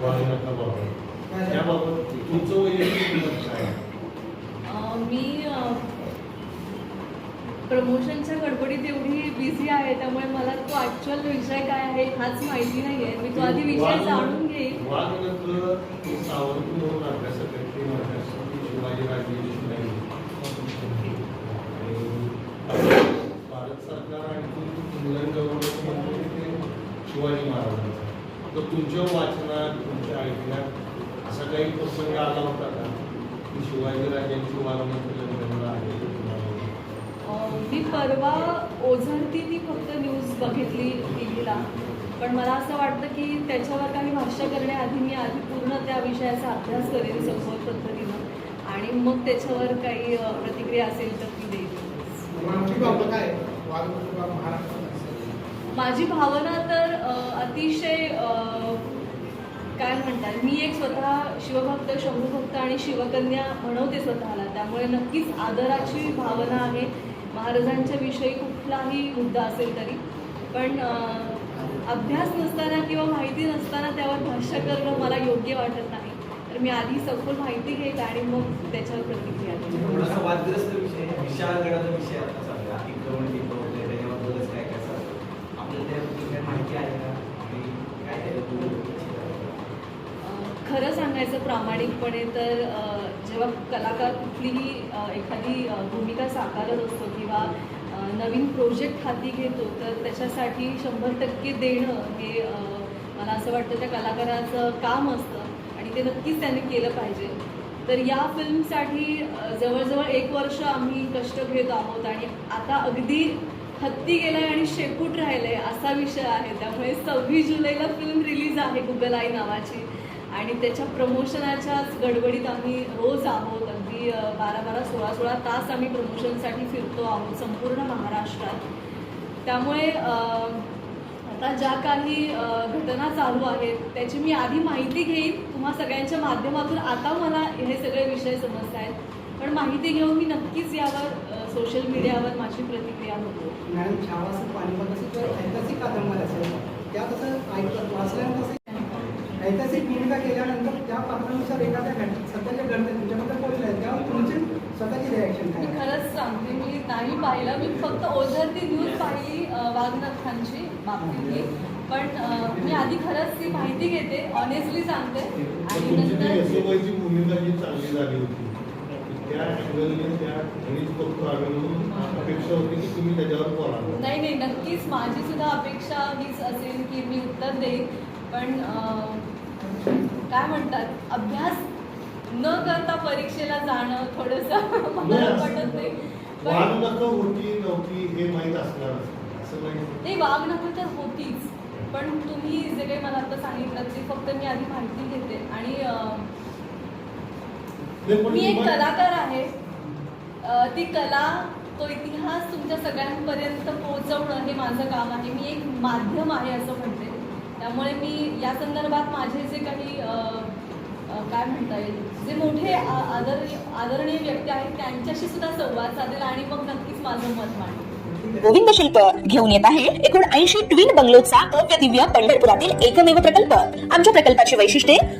वाढवण्याचा बाबत. त्याबाबत तुमचं वैयक्तिक मत काय? आहे? मी प्रमोशनच्या गडबडीत एवढी बिझी आहे त्यामुळे मला तो ॲक्च्युअल विषय काय आहे हाच माहिती नाही आहे मी तो आधी विषय जाणून घेईन. भारत सरकार आणि शिवाजी महाराजांचं तर तुमच्या वाचनात तुमच्या ऐकण्यात असा काही प्रसंग आला होता का? की शिवाजी राजांची वाघनत्र जन्मला आहे मी परवा ओझरती ती फक्त न्यूज बघितली टी व्हीला पण मला असं वाटतं की त्याच्यावर काही भाष्य करण्याआधी मी आधी पूर्ण त्या विषयाचा अभ्यास करेन सखोल पद्धतीनं. आणि मग त्याच्यावर काही प्रतिक्रिया असेल तर ती देईन आमची बाबा काय वाघ महाराष्ट्रात माझी भावना तर अतिशय काय म्हणतात मी एक स्वतः शिवभक्त शंभूभक्त आणि शिवकन्या म्हणवते स्वतःला. त्यामुळे नक्कीच आदराची भावना आहे. महाराजांच्या विषयी कुठलाही मुद्दा असेल तरी. पण अभ्यास नसताना किंवा माहिती नसताना त्यावर भाष्य करणं मला योग्य वाटत नाही. तर मी आधी सखोल माहिती घेईल आणि मग त्याच्यावर प्रतिक्रिया देईन थोडासा वादग्रस्त विषय आहे. विशाळगडाचा विषय आता चालला अतिक्रमण टिकवले त्याच्याबद्दलच काय काय चाललं आपल्याला त्याबद्दल काय माहिती आहे का आणि काय त्याच्याबद्दल अ, खरं सांगायचं प्रामाणिकपणे तर जेव्हा कलाकार कुठलीही एखादी भूमिका साकारत असतो किंवा नवीन प्रोजेक्ट हाती घेतो तर त्याच्यासाठी शंभर टक्के देणं हे मला असं वाटतं त्या कलाकाराचं काम असतं आणि ते नक्कीच त्यांनी केलं पाहिजे. तर या फिल्मसाठी जवळजवळ एक वर्ष आम्ही कष्ट घेत आहोत आणि आता अगदी हत्ती गेलाय आणि शेपूट राहिलंय असा विषय आहे. त्यामुळे सव्वीस जुलैला फिल्म रिलीज आहे गुगल आई नावाची. आणि त्याच्या प्रमोशनाच्याच गडबडीत आम्ही रोज आहोत. अगदी बारा बारा सोळा सोळा तास आम्ही प्रमोशनसाठी फिरतो आहोत संपूर्ण महाराष्ट्रात. त्यामुळे आता ज्या काही घटना चालू आहेत त्याची मी आधी माहिती घेईन. तुम्हा सगळ्यांच्या माध्यमातून आता मला हे सगळे विषय समजत आहेत पण माहिती घेऊन मी नक्कीच यावर सोशल मीडियावर माझी प्रतिक्रिया होतो मॅडम छावा पानिपत असेल ऐतिहासिक कादंबरी असेल. त्यात असं ऐकत वाचल्यानंतर ऐतिहासिक भूमिका केल्यानंतर त्या पात्रानुसार एखाद्या घट सध्याच्या घडते तुमच्याबद्दल बोलले आहेत त्यावर तुमची स्वतःची रिॲक्शन मी काय? आहे? खरंच सांगते मी नाही पाहिलं. मी फक्त ओझरती न्यूज पाहिली अ, वाघनाथांची बाबतीतली. पण मी आधी खरंच ती माहिती घेते ऑनेस्टली सांगते. आणि नंतर यशोबाईची भूमिका जी चांगली झाली होती त्या अँगलने त्या घरीच बघतो आम्ही म्हणून अपेक्षा होती की तुम्ही त्याच्यावर बोला नाही नाही नक्कीच माझी सुद्धा अपेक्षा हीच असेल की मी उत्तर देईन. पण काय म्हणतात अभ्यास न करता परीक्षेला जाणं थोडंसं मला पटत नाही. पण नका होती नव्हती हे माहीत असणार असं नाही. तर होतीच. पण तुम्ही जे काही मला आता सांगितलं ते फक्त मी आधी माहिती घेते. आणि मी एक कलाकार आहे. ती कला तो इतिहास तुमच्या सगळ्यांपर्यंत पोहोचवणं हे माझं काम आहे. मी एक माध्यम आहे असं म्हणते. त्यामुळे मी या संदर्भात माझे जे काही काय म्हणता येईल जे मोठे आदर आदरणीय आदरणीय व्यक्ती आहेत त्यांच्याशी सुद्धा संवाद साधेल आणि मग नक्कीच माझं मत मांडेल. गोविंद शिल्प घेऊन येत आहे एकूण ऐंशी ट्विन बंगलोचा अव्यदिव्य पंढरपुरातील एकमेव प्रकल्प. आमच्या प्रकल्पाची वैशिष्ट्ये